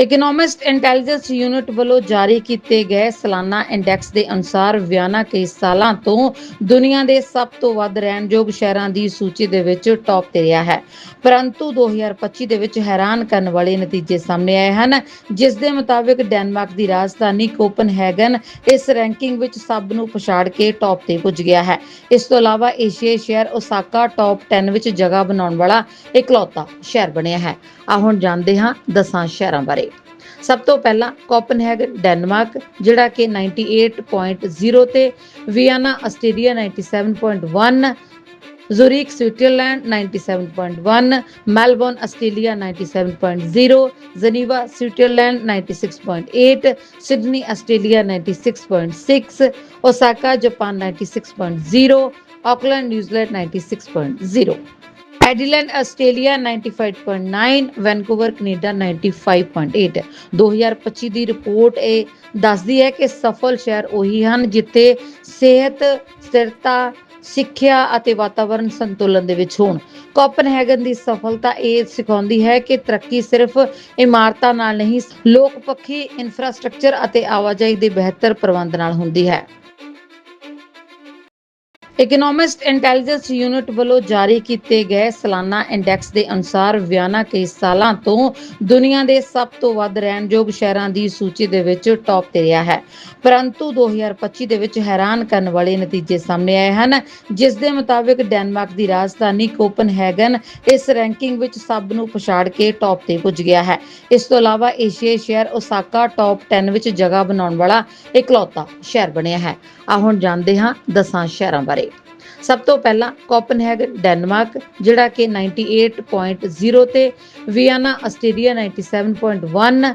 Economist intelligence unit ਵੱਲੋਂ ਜਾਰੀ ਕੀਤੇ ਗਏ ਸਾਲਾਨਾ ਇੰਡੈਕਸ ਦੇ ਅਨੁਸਾਰ ਵਿਆਨਾ ਕਈ ਸਾਲਾਂ ਤੋਂ ਦੁਨੀਆ ਦੇ ਸਭ ਤੋਂ ਵੱਧ ਰਹਿਣਯੋਗ ਸ਼ਹਿਰਾਂ ਦੀ ਸੂਚੀ ਦੇ ਵਿੱਚ ਟੌਪ ਤੇ ਰਿਹਾ ਹੈ। ਪਰੰਤੂ 2025 ਦੇ ਵਿੱਚ ਹੈਰਾਨ ਕਰਨ ਵਾਲੇ ਨਤੀਜੇ ਸਾਹਮਣੇ ਆਏ ਹਨ, ਜਿਸ ਦੇ ਮੁਤਾਬਿਕ ਡੈਨਮਾਰਕ ਦੀ ਰਾਜਧਾਨੀ ਕੋਪਨਹੈਗਨ ਇਸ ਰੈਂਕਿੰਗ ਵਿੱਚ ਸਭ ਨੂੰ ਪਛਾੜ ਕੇ ਟੌਪ ਤੇ ਪੁੱਜ ਗਿਆ ਹੈ। ਇਸ ਤੋਂ ਇਲਾਵਾ ਏਸ਼ੀਆਈ ਸ਼ਹਿਰ ਓਸਾਕਾ ਟੌਪ 10 ਵਿੱਚ ਜਗ੍ਹਾ ਬਣਾਉਣ ਵਾਲਾ ਇਕਲੌਤਾ ਸ਼ਹਿਰ ਬਣਿਆ ਹੈ। ਆ ਹੁਣ ਜਾਣਦੇ ਹਾਂ ਦਸਾਂ ਸ਼ਹਿਰਾਂ ਬਾਰੇ। ਸਭ ਤੋਂ ਪਹਿਲਾਂ ਕੋਪਨਹੈਗਨ, ਡੈਨਮਾਰਕ, ਜਿਹੜਾ ਕਿ 98.0 ਤੇ Vienna, Australia 97.1 Zurich Switzerland 97.1 Melbourne, Australia 97.0 Geneva, Switzerland 96.8 Sydney, Australia 96.6 Osaka, Japan 96.0 Auckland New Zealand 96.0 Adelaide Australia 95.9 Vancouver Canada 95.8 2025 ਦੀ ਰਿਪੋਰਟ ਇਹ ਦੱਸਦੀ ਹੈ ਕਿ ਸਫਲ ਸ਼ਹਿਰ ਉਹੀ ਹਨ ਜਿੱਥੇ ਸਿਹਤ, ਸਥਿਰਤਾ, ਸਿੱਖਿਆ ਅਤੇ ਵਾਤਾਵਰਣ ਸੰਤੁਲਨ ਦੇ ਵਿੱਚ ਹੋਣ। ਕੋਪਨਹੈਗਨ ਦੀ ਸਫਲਤਾ ਇਹ ਸਿਖਾਉਂਦੀ ਹੈ ਕਿ ਤਰੱਕੀ ਸਿਰਫ ਇਮਾਰਤਾਂ ਨਾਲ ਨਹੀਂ ਲੋਕ ਪੱਖੀ ਇਨਫਰਾਸਟ੍ਰਕਚਰ ਅਤੇ ਆਵਾਜਾਈ ਦੇ ਬਿਹਤਰ ਪ੍ਰਬੰਧ ਨਾਲ ਹੁੰਦੀ ਹੈ। ਇਕਨੋਮਿਸਟ ਇੰਟੈਲੀਜੈਂਸ ਯੂਨਿਟ ਵੱਲੋਂ ਜਾਰੀ ਕੀਤੇ ਗਏ ਸਾਲਾਨਾ ਇੰਡੈਕਸ ਦੇ ਅਨੁਸਾਰ ਵਿਆਨਾ ਕਈ ਸਾਲਾਂ ਤੋਂ ਦੁਨੀਆ ਦੇ ਸਭ ਤੋਂ ਵੱਧ ਰਹਿਣਯੋਗ ਸ਼ਹਿਰਾਂ ਦੀ ਸੂਚੀ ਦੇ ਵਿੱਚ ਟੌਪ ਤੇ ਰਿਹਾ ਹੈ। ਪਰੰਤੂ 2025 ਦੇ ਵਿੱਚ ਹੈਰਾਨ ਕਰਨ ਵਾਲੇ ਨਤੀਜੇ ਸਾਹਮਣੇ ਆਏ ਹਨ, ਜਿਸ ਦੇ ਮੁਤਾਬਿਕ ਡੈਨਮਾਰਕ ਦੀ ਰਾਜਧਾਨੀ ਕੋਪਨਹੈਗਨ ਇਸ ਰੈਂਕਿੰਗ ਵਿੱਚ ਸਭ ਨੂੰ ਪਛਾੜ ਕੇ ਟੌਪ ਤੇ ਪੁੱਜ ਗਿਆ ਹੈ। ਇਸ ਤੋਂ ਇਲਾਵਾ ਏਸ਼ੀਆਈ ਸ਼ਹਿਰ ਓਸਾਕਾ ਟੌਪ 10 ਵਿੱਚ ਜਗ੍ਹਾ ਬਣਾਉਣ ਵਾਲਾ ਇਕਲੌਤਾ ਸ਼ਹਿਰ ਬਣਿਆ ਹੈ। ਆ ਹੁਣ ਜਾਣਦੇ ਹਾਂ ਦਸਾਂ ਸ਼ਹਿਰਾਂ ਬਾਰੇ। ਸਭ ਤੋਂ ਪਹਿਲਾਂ ਕੋਪਨਹੈਗਨ, ਡੈਨਮਾਰਕ, ਜਿਹੜਾ ਕਿ 98.0 ਤੇ Vienna, Australia 97.1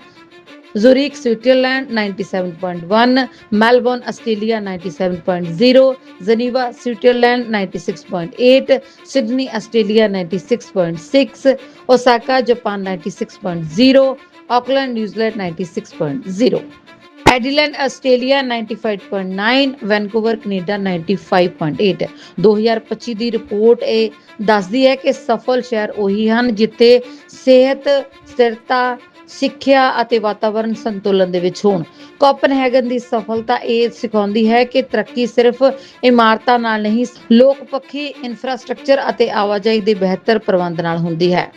Zurich Switzerland 97.1 Melbourne, Australia 97.0 Geneva, Switzerland 96.8 Sydney, Australia 96.6 Osaka, Japan 96.0 Auckland New Zealand 96.0 Adelaide Australia 95.9 Vancouver Canada 95.8 2025 ਦੀ ਰਿਪੋਰਟ ਇਹ ਦੱਸਦੀ ਹੈ ਕਿ ਸਫਲ ਸ਼ਹਿਰ ਉਹੀ ਹਨ ਜਿੱਥੇ ਸਿਹਤ, ਸਥਿਰਤਾ, ਸਿੱਖਿਆ ਅਤੇ ਵਾਤਾਵਰਣ ਸੰਤੁਲਨ ਦੇ ਵਿੱਚ ਹੋਣ। ਕੋਪਨਹੈਗਨ ਦੀ ਸਫਲਤਾ ਇਹ ਸਿਖਾਉਂਦੀ ਹੈ ਕਿ ਤਰੱਕੀ ਸਿਰਫ ਇਮਾਰਤਾਂ ਨਾਲ ਨਹੀਂ ਲੋਕ ਪੱਖੀ ਇਨਫਰਾਸਟ੍ਰਕਚਰ ਅਤੇ ਆਵਾਜਾਈ ਦੇ ਬਿਹਤਰ ਪ੍ਰਬੰਧ ਨਾਲ ਹੁੰਦੀ ਹੈ।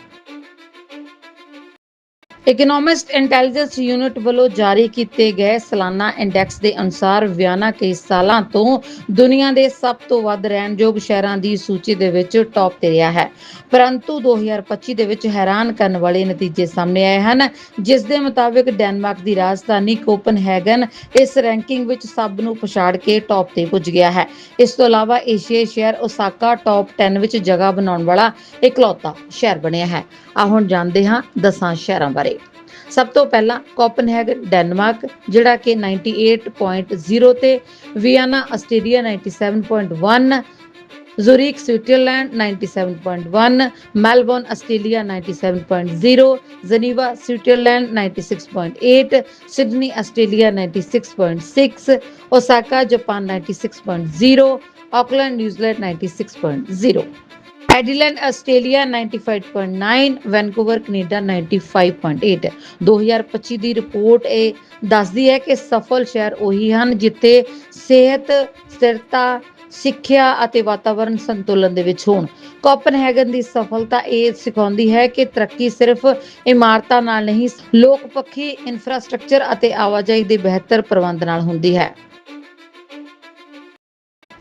ਇਕਨੋਮਿਸਟ ਇੰਟੈਲੀਜੈਂਸ ਯੂਨਿਟ ਵੱਲੋਂ ਜਾਰੀ ਕੀਤੇ ਗਏ ਸਾਲਾਨਾ ਇੰਡੈਕਸ ਦੇ ਅਨੁਸਾਰ ਵਿਆਨਾ ਕਈ ਸਾਲਾਂ ਤੋਂ ਦੁਨੀਆ ਦੇ ਸਭ ਤੋਂ ਵੱਧ ਰਹਿਣਯੋਗ ਸ਼ਹਿਰਾਂ ਦੀ ਸੂਚੀ ਦੇ ਵਿੱਚ ਟੌਪ ਤੇ ਰਿਹਾ ਹੈ। ਪਰੰਤੂ 2025 ਦੇ ਵਿੱਚ ਹੈਰਾਨ ਕਰਨ ਵਾਲੇ ਨਤੀਜੇ ਸਾਹਮਣੇ ਆਏ ਹਨ, ਜਿਸ ਦੇ ਮੁਤਾਬਿਕ ਡੈਨਮਾਰਕ ਦੀ ਰਾਜਧਾਨੀ ਕੋਪਨਹੈਗਨ ਇਸ ਰੈਂਕਿੰਗ ਵਿੱਚ ਸਭ ਨੂੰ ਪਛਾੜ ਕੇ ਟੌਪ ਤੇ ਪੁੱਜ ਗਿਆ ਹੈ। ਇਸ ਤੋਂ ਇਲਾਵਾ ਏਸ਼ੀਆਈ ਸ਼ਹਿਰ ਓਸਾਕਾ ਟੌਪ 10 ਵਿੱਚ ਜਗ੍ਹਾ ਬਣਾਉਣ ਵਾਲਾ ਇਕਲੌਤਾ ਸ਼ਹਿਰ ਬਣਿਆ ਹੈ। ਆ ਹੁਣ ਜਾਣਦੇ ਹਾਂ ਦਸਾਂ ਸ਼ਹਿਰਾਂ ਬਾਰੇ। ਸਭ ਤੋਂ ਪਹਿਲਾਂ ਕੋਪਨਹੈਗਨ, ਡੈਨਮਾਰਕ, ਜਿਹੜਾ ਕਿ 98.0 ਤੇ Vienna, Australia 97.1 Zurich Switzerland 97.1 Melbourne, Australia 97.0 Geneva, Switzerland 96.8 Sydney, Australia 96.6 Osaka, Japan 96.0 Auckland New Zealand 96.0 Adelaide Australia 95.9 Vancouver Canada 95.8 2025 ਦੀ ਰਿਪੋਰਟ ਇਹ ਦੱਸਦੀ ਹੈ ਕਿ ਸਫਲ ਸ਼ਹਿਰ ਉਹੀ ਹਨ ਜਿੱਥੇ ਸਿਹਤ, ਸਥਿਰਤਾ, ਸਿੱਖਿਆ ਅਤੇ ਵਾਤਾਵਰਣ ਸੰਤੁਲਨ ਦੇ ਵਿੱਚ ਹੋਣ। ਕੋਪਨਹੈਗਨ ਦੀ ਸਫਲਤਾ ਇਹ ਸਿਖਾਉਂਦੀ ਹੈ ਕਿ ਤਰੱਕੀ ਸਿਰਫ ਇਮਾਰਤਾਂ ਨਾਲ ਨਹੀਂ ਲੋਕ ਪੱਖੀ ਇਨਫਰਾਸਟ੍ਰਕਚਰ ਅਤੇ ਆਵਾਜਾਈ ਦੇ ਬਿਹਤਰ ਪ੍ਰਬੰਧ ਨਾਲ ਹੁੰਦੀ ਹੈ।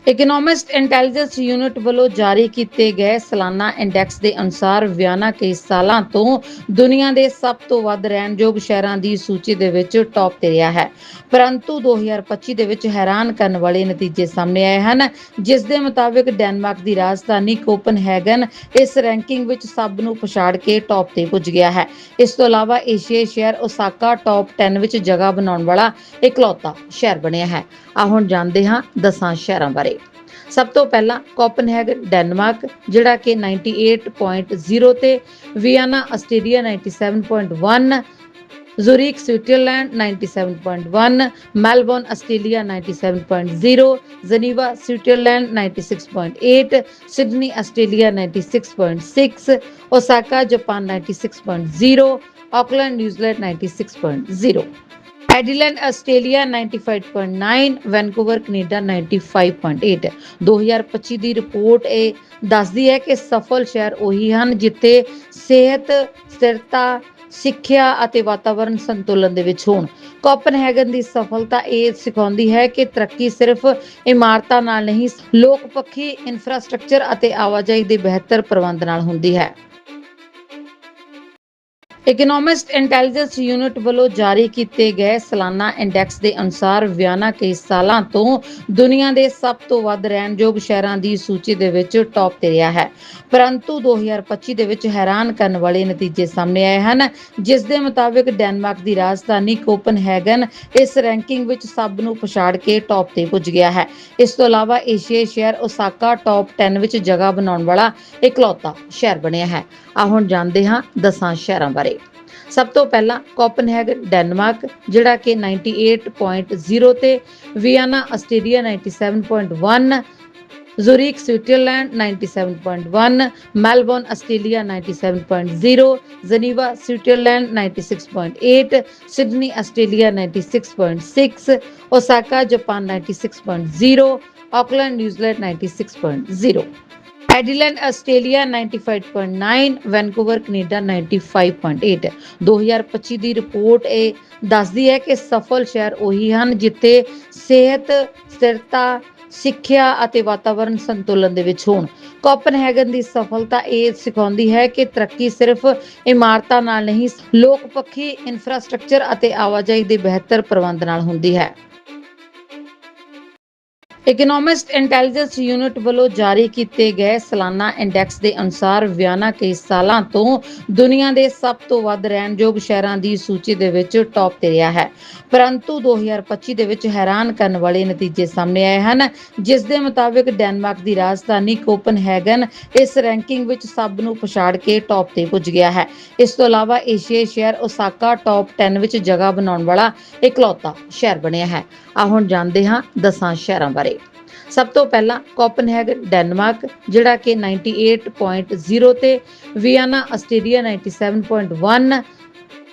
ਇਕਨੋਮਿਸਟ ਇੰਟੈਲੀਜੈਂਸ ਯੂਨਿਟ ਵੱਲੋਂ ਜਾਰੀ ਕੀਤੇ ਗਏ ਸਾਲਾਨਾ ਇੰਡੈਕਸ ਦੇ ਅਨੁਸਾਰ ਵਿਆਨਾ ਕਈ ਸਾਲਾਂ ਤੋਂ ਦੁਨੀਆ ਦੇ ਸਭ ਤੋਂ ਵੱਧ ਰਹਿਣਯੋਗ ਸ਼ਹਿਰਾਂ ਦੀ ਸੂਚੀ ਦੇ ਵਿੱਚ ਟੌਪ ਤੇ ਰਿਹਾ ਹੈ। ਪਰੰਤੂ 2025 ਦੇ ਵਿੱਚ ਹੈਰਾਨ ਕਰਨ ਵਾਲੇ ਨਤੀਜੇ ਸਾਹਮਣੇ ਆਏ ਹਨ, ਜਿਸ ਦੇ ਮੁਤਾਬਿਕ ਡੈਨਮਾਰਕ ਦੀ ਰਾਜਧਾਨੀ ਕੋਪਨਹੈਗਨ ਇਸ ਰੈਂਕਿੰਗ ਵਿੱਚ ਸਭ ਨੂੰ ਪਛਾੜ ਕੇ ਟੌਪ ਤੇ ਪੁੱਜ ਗਿਆ ਹੈ। ਇਸ ਤੋਂ ਇਲਾਵਾ ਏਸ਼ੀਆਈ ਸ਼ਹਿਰ ਓਸਾਕਾ ਟੌਪ 10 ਵਿੱਚ ਜਗ੍ਹਾ ਬਣਾਉਣ ਵਾਲਾ ਇਕਲੌਤਾ ਸ਼ਹਿਰ ਬਣਿਆ ਹੈ। ਆ ਹੁਣ ਜਾਣਦੇ ਹਾਂ ਦਸਾਂ ਸ਼ਹਿਰਾਂ ਬਾਰੇ। ਸਭ ਤੋਂ ਪਹਿਲਾਂ ਕੋਪਨਹੈਗਨ, ਡੈਨਮਾਰਕ, ਜਿਹੜਾ ਕਿ 98.0 ਤੇ Vienna, Australia 97.1 Zurich Switzerland 97.1 Melbourne, Australia 97.0 Geneva, Switzerland 96.8 Sydney, Australia 96.6 Osaka, Japan 96.0 Auckland New Zealand 96.0 Adelaide Australia 95.9 Vancouver Canada 95.8 2025 ਦੀ ਰਿਪੋਰਟ ਇਹ ਦੱਸਦੀ ਹੈ ਕਿ ਸਫਲ ਸ਼ਹਿਰ ਉਹੀ ਹਨ ਜਿੱਥੇ ਸਿਹਤ, ਸਥਿਰਤਾ, ਸਿੱਖਿਆ ਅਤੇ ਵਾਤਾਵਰਣ ਸੰਤੁਲਨ ਦੇ ਵਿੱਚ ਹੋਣ। ਕੋਪਨਹੈਗਨ ਦੀ ਸਫਲਤਾ ਇਹ ਸਿਖਾਉਂਦੀ ਹੈ ਕਿ ਤਰੱਕੀ ਸਿਰਫ ਇਮਾਰਤਾਂ ਨਾਲ ਨਹੀਂ, ਲੋਕਪੱਖੀ ਇਨਫਰਾਸਟ੍ਰਕਚਰ ਅਤੇ ਆਵਾਜਾਈ ਦੇ ਬਿਹਤਰ ਪ੍ਰਬੰਧ ਨਾਲ ਹੁੰਦੀ ਹੈ। ਇਕਨੋਮਿਸਟ ਇੰਟੈਲੀਜੈਂਸ ਯੂਨਿਟ ਵੱਲੋਂ ਜਾਰੀ ਕੀਤੇ ਗਏ ਸਾਲਾਨਾ ਇੰਡੈਕਸ ਦੇ ਅਨੁਸਾਰ ਵਿਆਨਾ ਕਈ ਸਾਲਾਂ ਤੋਂ ਦੁਨੀਆ ਦੇ ਸਭ ਤੋਂ ਵੱਧ ਰਹਿਣਯੋਗ ਸ਼ਹਿਰਾਂ ਦੀ ਸੂਚੀ ਦੇ ਵਿੱਚ ਟੌਪ ਤੇ ਰਿਹਾ ਹੈ। ਪਰੰਤੂ 2025 ਦੇ ਵਿੱਚ ਹੈਰਾਨ ਕਰਨ ਵਾਲੇ ਨਤੀਜੇ ਸਾਹਮਣੇ ਆਏ ਹਨ, ਜਿਸ ਦੇ ਮੁਤਾਬਿਕ ਡੈਨਮਾਰਕ ਦੀ ਰਾਜਧਾਨੀ ਕੋਪਨਹੈਗਨ ਇਸ ਰੈਂਕਿੰਗ ਵਿੱਚ ਸਭ ਨੂੰ ਪਛਾੜ ਕੇ ਟੌਪ ਤੇ ਪੁੱਜ ਗਿਆ ਹੈ। ਇਸ ਤੋਂ ਇਲਾਵਾ ਏਸ਼ੀਆਈ ਸ਼ਹਿਰ ਓਸਾਕਾ ਟੌਪ 10 ਵਿੱਚ ਜਗ੍ਹਾ ਬਣਾਉਣ ਵਾਲਾ ਇਕਲੌਤਾ ਸ਼ਹਿਰ ਬਣਿਆ ਹੈ। ਆ ਹੁਣ ਜਾਣਦੇ ਹਾਂ ਦਸਾਂ ਸ਼ਹਿਰਾਂ ਬਾਰੇ। ਸਭ ਤੋਂ ਪਹਿਲਾਂ ਕੋਪਨਹੈਗਨ, ਡੈਨਮਾਰਕ, ਜਿਹੜਾ ਕਿ 98.0 ਤੇ Vienna, Australia 97.1 Zurich Switzerland 97.1 Melbourne, Australia 97.0 Geneva, Switzerland 96.8 Sydney, Australia 96.6 Osaka, Japan 96.0 Auckland New Zealand 96.0 Adelaide Australia 95.9 Vancouver Canada 95.8 2025 ਦੀ ਰਿਪੋਰਟ ਇਹ ਦੱਸਦੀ ਹੈ ਕਿ ਸਫਲ ਸ਼ਹਿਰ ਉਹੀ ਹਨ ਜਿੱਥੇ ਸਿਹਤ, ਸਥਿਰਤਾ, ਸਿੱਖਿਆ ਅਤੇ ਵਾਤਾਵਰਣ ਸੰਤੁਲਨ ਦੇ ਵਿੱਚ ਹੋਣ। ਕੋਪਨਹੈਗਨ ਦੀ ਸਫਲਤਾ ਇਹ ਸਿਖਾਉਂਦੀ ਹੈ ਕਿ ਤਰੱਕੀ ਸਿਰਫ ਇਮਾਰਤਾਂ ਨਾਲ ਨਹੀਂ ਲੋਕ ਪੱਖੀ ਇਨਫਰਾਸਟ੍ਰਕਚਰ ਅਤੇ ਆਵਾਜਾਈ ਦੇ ਬਿਹਤਰ ਪ੍ਰਬੰਧ ਨਾਲ ਹੁੰਦੀ ਹੈ। ਇਕਨੋਮਿਸਟ ਇੰਟੈਲੀਜੈਂਸ ਯੂਨਿਟ ਵੱਲੋਂ ਜਾਰੀ ਕੀਤੇ ਗਏ ਸਾਲਾਨਾ ਇੰਡੈਕਸ ਦੇ ਅਨੁਸਾਰ ਵਿਆਨਾ ਕਈ ਸਾਲਾਂ ਤੋਂ ਦੁਨੀਆ ਦੇ ਸਭ ਤੋਂ ਵੱਧ ਰਹਿਣਯੋਗ ਸ਼ਹਿਰਾਂ ਦੀ ਸੂਚੀ ਦੇ ਵਿੱਚ ਟੌਪ ਤੇ ਰਿਹਾ ਹੈ। ਪਰੰਤੂ 2025 ਦੇ ਵਿੱਚ ਹੈਰਾਨ ਕਰਨ ਵਾਲੇ ਨਤੀਜੇ ਸਾਹਮਣੇ ਆਏ ਹਨ, ਜਿਸ ਦੇ ਮੁਤਾਬਿਕ ਡੈਨਮਾਰਕ ਦੀ ਰਾਜਧਾਨੀ ਕੋਪਨਹੈਗਨ ਇਸ ਰੈਂਕਿੰਗ ਵਿੱਚ ਸਭ ਨੂੰ ਪਛਾੜ ਕੇ ਟੌਪ ਤੇ ਪੁੱਜ ਗਿਆ ਹੈ। ਇਸ ਤੋਂ ਇਲਾਵਾ ਏਸ਼ੀਆਈ ਸ਼ਹਿਰ ਓਸਾਕਾ ਟੌਪ 10 ਵਿੱਚ ਜਗ੍ਹਾ ਬਣਾਉਣ ਵਾਲਾ ਇਕਲੌਤਾ ਸ਼ਹਿਰ ਬਣਿਆ ਹੈ। ਆ ਹੁਣ ਜਾਣਦੇ ਹਾਂ ਦਸਾਂ ਸ਼ਹਿਰਾਂ ਬਾਰੇ। ਸਭ ਤੋਂ ਪਹਿਲਾਂ ਕੋਪਨਹੈਗਨ, ਡੈਨਮਾਰਕ, ਜਿਹੜਾ ਕਿ 98.0 ਤੇ Vienna, Australia 97.1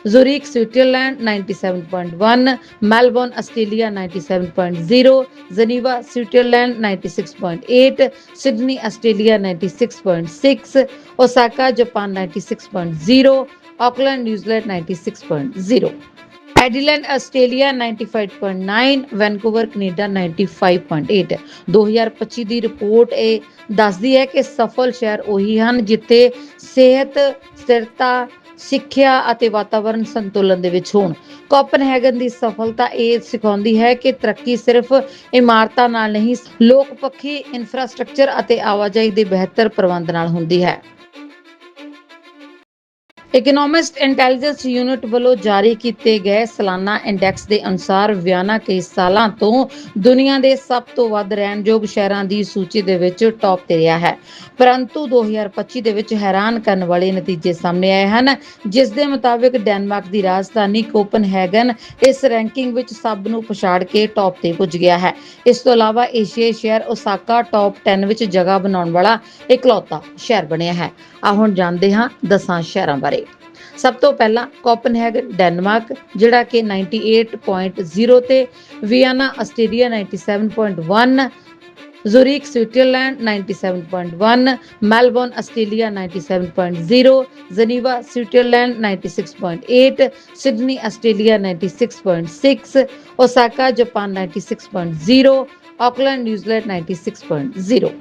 Zurich Switzerland 97.1 Melbourne, Australia 97.0 Geneva, Switzerland 96.8 Sydney, Australia 96.6 Osaka, Japan 96.0 Auckland New Zealand 96.0 Adelaide Australia 95.9 Vancouver Canada 95.8 2025 ਦੀ ਰਿਪੋਰਟ ਇਹ ਦੱਸਦੀ ਹੈ ਕਿ ਸਫਲ ਸ਼ਹਿਰ ਉਹੀ ਹਨ ਜਿੱਥੇ ਸਿਹਤ, ਸਥਿਰਤਾ, ਸਿੱਖਿਆ ਅਤੇ ਵਾਤਾਵਰਣ ਸੰਤੁਲਨ ਦੇ ਵਿੱਚ ਹੋਣ। ਕੋਪਨਹੈਗਨ ਦੀ ਸਫਲਤਾ ਇਹ ਸਿਖਾਉਂਦੀ ਹੈ ਕਿ ਤਰੱਕੀ ਸਿਰਫ ਇਮਾਰਤਾਂ ਨਾਲ ਨਹੀਂ ਲੋਕ ਪੱਖੀ ਇਨਫਰਾਸਟ੍ਰਕਚਰ ਅਤੇ ਆਵਾਜਾਈ ਦੇ ਬਿਹਤਰ ਪ੍ਰਬੰਧ ਨਾਲ ਹੁੰਦੀ ਹੈ। ਇਕਨੋਮਿਸਟ ਇੰਟੈਲੀਜੈਂਸ ਯੂਨਿਟ ਵੱਲੋਂ ਜਾਰੀ ਕੀਤੇ ਗਏ ਸਾਲਾਨਾ ਇੰਡੈਕਸ ਦੇ ਅਨੁਸਾਰ ਵਿਆਨਾ ਕਈ ਸਾਲਾਂ ਤੋਂ ਦੁਨੀਆ ਦੇ ਸਭ ਤੋਂ ਵੱਧ ਰਹਿਣਯੋਗ ਸ਼ਹਿਰਾਂ ਦੀ ਸੂਚੀ ਦੇ ਵਿੱਚ ਟੌਪ ਤੇ ਰਿਹਾ ਹੈ। ਪਰੰਤੂ 2025 ਦੇ ਵਿੱਚ ਹੈਰਾਨ ਕਰਨ ਵਾਲੇ ਨਤੀਜੇ ਸਾਹਮਣੇ ਆਏ ਹਨ, ਜਿਸ ਦੇ ਮੁਤਾਬਿਕ ਡੈਨਮਾਰਕ ਦੀ ਰਾਜਧਾਨੀ ਕੋਪਨਹੈਗਨ ਇਸ ਰੈਂਕਿੰਗ ਵਿੱਚ ਸਭ ਨੂੰ ਪਛਾੜ ਕੇ ਟੌਪ ਤੇ ਪੁੱਜ ਗਿਆ ਹੈ। ਇਸ ਤੋਂ ਇਲਾਵਾ ਏਸ਼ੀਆਈ ਸ਼ਹਿਰ ਓਸਾਕਾ ਟੌਪ 10 ਵਿੱਚ ਜਗ੍ਹਾ ਬਣਾਉਣ ਵਾਲਾ ਇਕਲੌਤਾ ਸ਼ਹਿਰ ਬਣਿਆ ਹੈ। ਆ ਹੁਣ ਜਾਣਦੇ ਹਾਂ ਦਸਾਂ ਸ਼ਹਿਰਾਂ ਬਾਰੇ। ਸਭ ਤੋਂ ਪਹਿਲਾਂ ਕੋਪਨਹੈਗਨ, ਡੈਨਮਾਰਕ, ਜਿਹੜਾ ਕਿ 98.0 ਤੇ Vienna, Australia 97.1 Zurich Switzerland 97.1 Melbourne, Australia 97.0 Geneva, Switzerland 96.8 Sydney, Australia 96.6 Osaka, Japan 96.0 Auckland New Zealand 96.0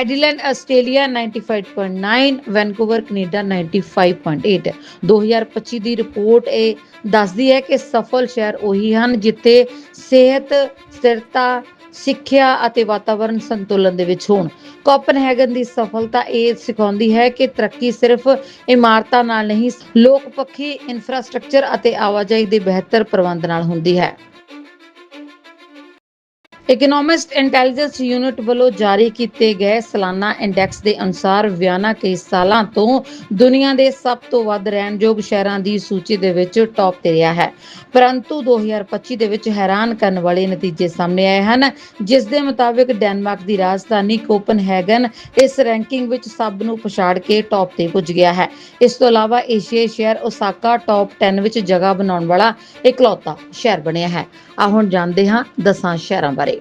Adelaide Australia 95.9 Vancouver Canada 95.8 2025 ਦੀ ਰਿਪੋਰਟ ਇਹ ਦੱਸਦੀ ਹੈ ਕਿ ਸਫਲ ਸ਼ਹਿਰ ਉਹੀ ਹਨ ਜਿੱਥੇ ਸਿਹਤ, ਸਥਿਰਤਾ, ਸਿੱਖਿਆ ਅਤੇ ਵਾਤਾਵਰਣ ਸੰਤੁਲਨ ਦੇ ਵਿੱਚ ਹੋਣ। ਕੋਪਨਹੈਗਨ ਦੀ ਸਫਲਤਾ ਇਹ ਸਿਖਾਉਂਦੀ ਹੈ ਕਿ ਤਰੱਕੀ ਸਿਰਫ ਇਮਾਰਤਾਂ ਨਾਲ ਨਹੀਂ ਲੋਕ ਪੱਖੀ ਇਨਫਰਾਸਟ੍ਰਕਚਰ ਅਤੇ ਆਵਾਜਾਈ ਦੇ ਬਿਹਤਰ ਪ੍ਰਬੰਧ ਨਾਲ ਹੁੰਦੀ ਹੈ। ਇਕਨੋਮਿਸਟ ਇੰਟੈਲੀਜੈਂਸ ਯੂਨਿਟ ਵੱਲੋਂ ਜਾਰੀ ਕੀਤੇ ਗਏ ਸਾਲਾਨਾ ਇੰਡੈਕਸ ਦੇ ਅਨੁਸਾਰ ਵਿਆਨਾ ਕਈ ਸਾਲਾਂ ਤੋਂ ਦੁਨੀਆ ਦੇ ਸਭ ਤੋਂ ਵੱਧ ਰਹਿਣਯੋਗ ਸ਼ਹਿਰਾਂ ਦੀ ਸੂਚੀ ਦੇ ਵਿੱਚ ਟੌਪ ਤੇ ਰਿਹਾ ਹੈ। ਪਰੰਤੂ 2025 ਦੇ ਵਿੱਚ ਹੈਰਾਨ ਕਰਨ ਵਾਲੇ ਨਤੀਜੇ ਸਾਹਮਣੇ ਆਏ ਹਨ, ਜਿਸ ਦੇ ਮੁਤਾਬਿਕ ਡੈਨਮਾਰਕ ਦੀ ਰਾਜਧਾਨੀ ਕੋਪਨਹੈਗਨ ਇਸ ਰੈਂਕਿੰਗ ਵਿੱਚ ਸਭ ਨੂੰ ਪਛਾੜ ਕੇ ਟੌਪ ਤੇ ਪੁੱਜ ਗਿਆ ਹੈ। ਇਸ ਤੋਂ ਇਲਾਵਾ ਏਸ਼ੀਆਈ ਸ਼ਹਿਰ ਓਸਾਕਾ ਟੌਪ 10 ਵਿੱਚ ਜਗ੍ਹਾ ਬਣਾਉਣ ਵਾਲਾ ਇਕਲੌਤਾ ਸ਼ਹਿਰ ਬਣਿਆ ਹੈ। ਆ ਹੁਣ ਜਾਣਦੇ ਹਾਂ 10 ਸ਼ਹਿਰਾਂ ਬਾਰੇ।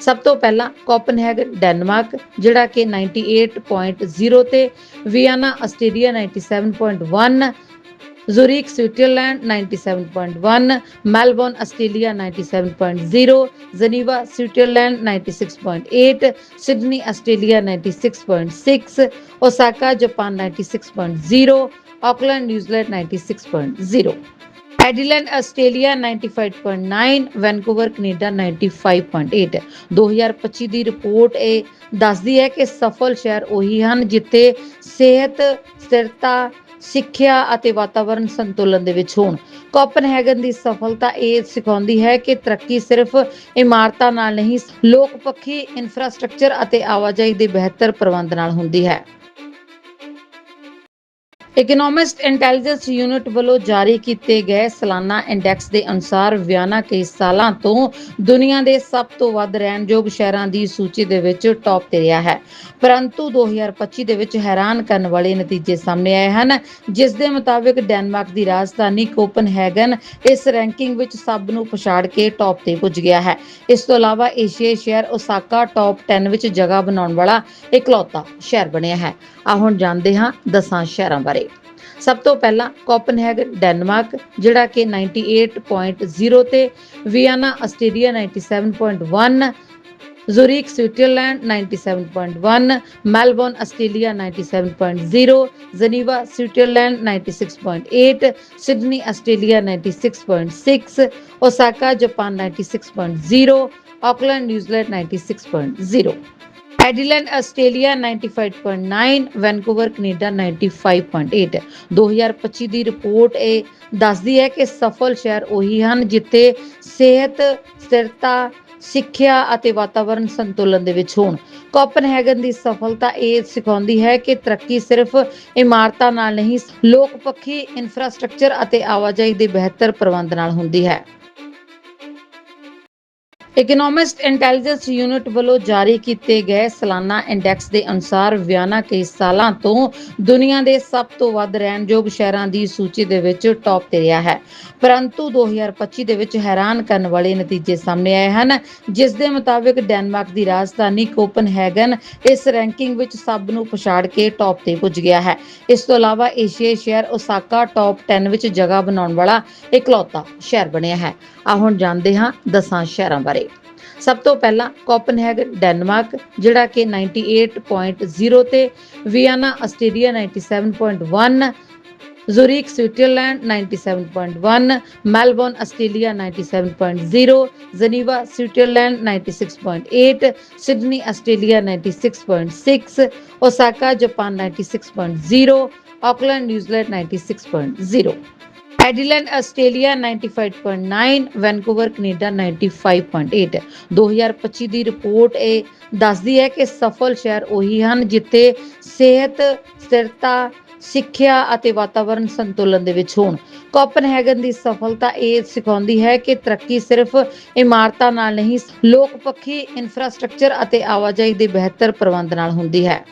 ਸਭ ਤੋਂ ਪਹਿਲਾਂ ਕੋਪਨਹੈਗਨ, ਡੈਨਮਾਰਕ, ਜਿਹੜਾ ਕਿ 98.0 ਤੇ Vienna, Australia 97.1 Zurich Switzerland 97.1 Melbourne, Australia 97.0 Geneva, Switzerland 96.8 Sydney, Australia 96.6 Osaka, Japan 96.0 Auckland New Zealand 96.0 Adelaide Australia 95.9 Vancouver Canada 95.8 2025 ਦੀ ਰਿਪੋਰਟ ਇਹ ਦੱਸਦੀ ਹੈ ਕਿ ਸਫਲ ਸ਼ਹਿਰ ਉਹੀ ਹਨ ਜਿੱਥੇ ਸਿਹਤ, ਸਥਿਰਤਾ, ਸਿੱਖਿਆ ਅਤੇ ਵਾਤਾਵਰਣ ਸੰਤੁਲਨ ਦੇ ਵਿੱਚ ਹੋਣ। ਕੋਪਨਹੈਗਨ ਦੀ ਸਫਲਤਾ ਇਹ ਸਿਖਾਉਂਦੀ ਹੈ ਕਿ ਤਰੱਕੀ ਸਿਰਫ ਇਮਾਰਤਾਂ ਨਾਲ ਨਹੀਂ ਲੋਕ ਪੱਖੀ ਇਨਫਰਾਸਟ੍ਰਕਚਰ ਅਤੇ ਆਵਾਜਾਈ ਦੇ ਬਿਹਤਰ ਪ੍ਰਬੰਧ ਨਾਲ ਹੁੰਦੀ ਹੈ। ਇਕਨੋਮਿਸਟ ਇੰਟੈਲੀਜੈਂਸ ਯੂਨਿਟ ਵੱਲੋਂ ਜਾਰੀ ਕੀਤੇ ਗਏ ਸਾਲਾਨਾ ਇੰਡੈਕਸ ਦੇ ਅਨੁਸਾਰ ਵਿਆਨਾ ਕਈ ਸਾਲਾਂ ਤੋਂ ਦੁਨੀਆ ਦੇ ਸਭ ਤੋਂ ਵੱਧ ਰਹਿਣਯੋਗ ਸ਼ਹਿਰਾਂ ਦੀ ਸੂਚੀ ਦੇ ਵਿੱਚ ਟੌਪ ਤੇ ਰਿਹਾ ਹੈ। ਪਰੰਤੂ 2025 ਦੇ ਵਿੱਚ ਹੈਰਾਨ ਕਰਨ ਵਾਲੇ ਨਤੀਜੇ ਸਾਹਮਣੇ ਆਏ ਹਨ, ਜਿਸ ਦੇ ਮੁਤਾਬਿਕ ਡੈਨਮਾਰਕ ਦੀ ਰਾਜਧਾਨੀ ਕੋਪਨਹੈਗਨ ਇਸ ਰੈਂਕਿੰਗ ਵਿੱਚ ਸਭ ਨੂੰ ਪਛਾੜ ਕੇ ਟੌਪ ਤੇ ਪੁੱਜ ਗਿਆ ਹੈ। ਇਸ ਤੋਂ ਇਲਾਵਾ ਏਸ਼ੀਆਈ ਸ਼ਹਿਰ ਓਸਾਕਾ ਟੌਪ 10 ਵਿੱਚ ਜਗ੍ਹਾ ਬਣਾਉਣ ਵਾਲਾ ਇਕਲੌਤਾ ਸ਼ਹਿਰ ਬਣਿਆ ਹੈ। ਆ ਹੁਣ ਜਾਣਦੇ ਹਾਂ 10 ਸ਼ਹਿਰਾਂ ਬਾਰੇ। ਸਭ ਤੋਂ ਪਹਿਲਾਂ ਕੋਪਨਹੈਗਨ, ਡੈਨਮਾਰਕ, ਜਿਹੜਾ ਕਿ 98.0 ਤੇ Vienna, Australia 97.1 Zurich Switzerland 97.1 Melbourne, Australia 97.0 Geneva, Switzerland 96.8 Sydney, Australia 96.6 Osaka, Japan 96.0 Auckland New Zealand 96.0 Adelaide Australia 95.9 Vancouver Canada 95.8 2025 ਦੀ ਰਿਪੋਰਟ ਇਹ ਦੱਸਦੀ ਹੈ ਕਿ ਸਫਲ ਸ਼ਹਿਰ ਉਹੀ ਹਨ ਜਿੱਥੇ ਸਿਹਤ, ਸਥਿਰਤਾ, ਸਿੱਖਿਆ ਅਤੇ ਵਾਤਾਵਰਣ ਸੰਤੁਲਨ ਦੇ ਵਿੱਚ ਹੋਣ। ਕੋਪਨਹੈਗਨ ਦੀ ਸਫਲਤਾ ਇਹ ਸਿਖਾਉਂਦੀ ਹੈ ਕਿ ਤਰੱਕੀ ਸਿਰਫ ਇਮਾਰਤਾਂ ਨਾਲ ਨਹੀਂ ਲੋਕ ਪੱਖੀ ਇਨਫਰਾਸਟ੍ਰਕਚਰ ਅਤੇ ਆਵਾਜਾਈ ਦੇ ਬਿਹਤਰ ਪ੍ਰਬੰਧ ਨਾਲ ਹੁੰਦੀ ਹੈ। ਇਕਨੋਮਿਸਟ ਇੰਟੈਲੀਜੈਂਸ ਯੂਨਿਟ ਵੱਲੋਂ ਜਾਰੀ ਕੀਤੇ ਗਏ ਸਾਲਾਨਾ ਇੰਡੈਕਸ ਦੇ ਅਨੁਸਾਰ ਵਿਆਨਾ ਕਈ ਸਾਲਾਂ ਤੋਂ ਦੁਨੀਆ ਦੇ ਸਭ ਤੋਂ ਵੱਧ ਰਹਿਣਯੋਗ ਸ਼ਹਿਰਾਂ ਦੀ ਸੂਚੀ ਦੇ ਵਿੱਚ ਟੌਪ ਤੇ ਰਿਹਾ ਹੈ। ਪਰੰਤੂ 2025 ਦੇ ਵਿੱਚ ਹੈਰਾਨ ਕਰਨ ਵਾਲੇ ਨਤੀਜੇ ਸਾਹਮਣੇ ਆਏ ਹਨ, ਜਿਸ ਦੇ ਮੁਤਾਬਿਕ ਡੈਨਮਾਰਕ ਦੀ ਰਾਜਧਾਨੀ ਕੋਪਨਹੈਗਨ ਇਸ ਰੈਂਕਿੰਗ ਵਿੱਚ ਸਭ ਨੂੰ ਪਛਾੜ ਕੇ ਟੌਪ ਤੇ ਪੁੱਜ ਗਿਆ ਹੈ। ਇਸ ਤੋਂ ਇਲਾਵਾ ਏਸ਼ੀਆਈ ਸ਼ਹਿਰ ਓਸਾਕਾ ਟੌਪ 10 ਵਿੱਚ ਜਗ੍ਹਾ ਬਣਾਉਣ ਵਾਲਾ ਇਕਲੌਤਾ ਸ਼ਹਿਰ ਬਣਿਆ ਹੈ। ਆ ਹੁਣ ਜਾਣਦੇ ਹਾਂ 10 ਸ਼ਹਿਰਾਂ ਬਾਰੇ। ਸਭ ਤੋਂ ਪਹਿਲਾਂ ਕੋਪਨਹੈਗਨ, ਡੈਨਮਾਰਕ, ਜਿਹੜਾ ਕਿ 98.0 ਤੇ Vienna, Australia 97.1 Zurich Switzerland 97.1 Melbourne, Australia 97.0 Geneva, Switzerland 96.8 Sydney, Australia 96.6 Osaka, Japan 96.0 Auckland New Zealand 96.0 Adelaide Australia 95.9 Vancouver Canada 95.8 2025 ਦੀ ਰਿਪੋਰਟ ਇਹ ਦੱਸਦੀ ਹੈ ਕਿ ਸਫਲ ਸ਼ਹਿਰ ਉਹੀ ਹਨ ਜਿੱਥੇ ਸਿਹਤ, ਸਥਿਰਤਾ, ਸਿੱਖਿਆ ਅਤੇ ਵਾਤਾਵਰਣ ਸੰਤੁਲਨ ਦੇ ਵਿੱਚ ਹੋਣ। ਕੋਪਨਹੈਗਨ ਦੀ ਸਫਲਤਾ ਇਹ ਸਿਖਾਉਂਦੀ ਹੈ ਕਿ ਤਰੱਕੀ ਸਿਰਫ ਇਮਾਰਤਾਂ ਨਾਲ ਨਹੀਂ ਲੋਕ ਪੱਖੀ ਇਨਫਰਾਸਟ੍ਰਕਚਰ ਅਤੇ ਆਵਾਜਾਈ ਦੇ ਬਿਹਤਰ ਪ੍ਰਬੰਧ ਨਾਲ ਹੁੰਦੀ ਹੈ।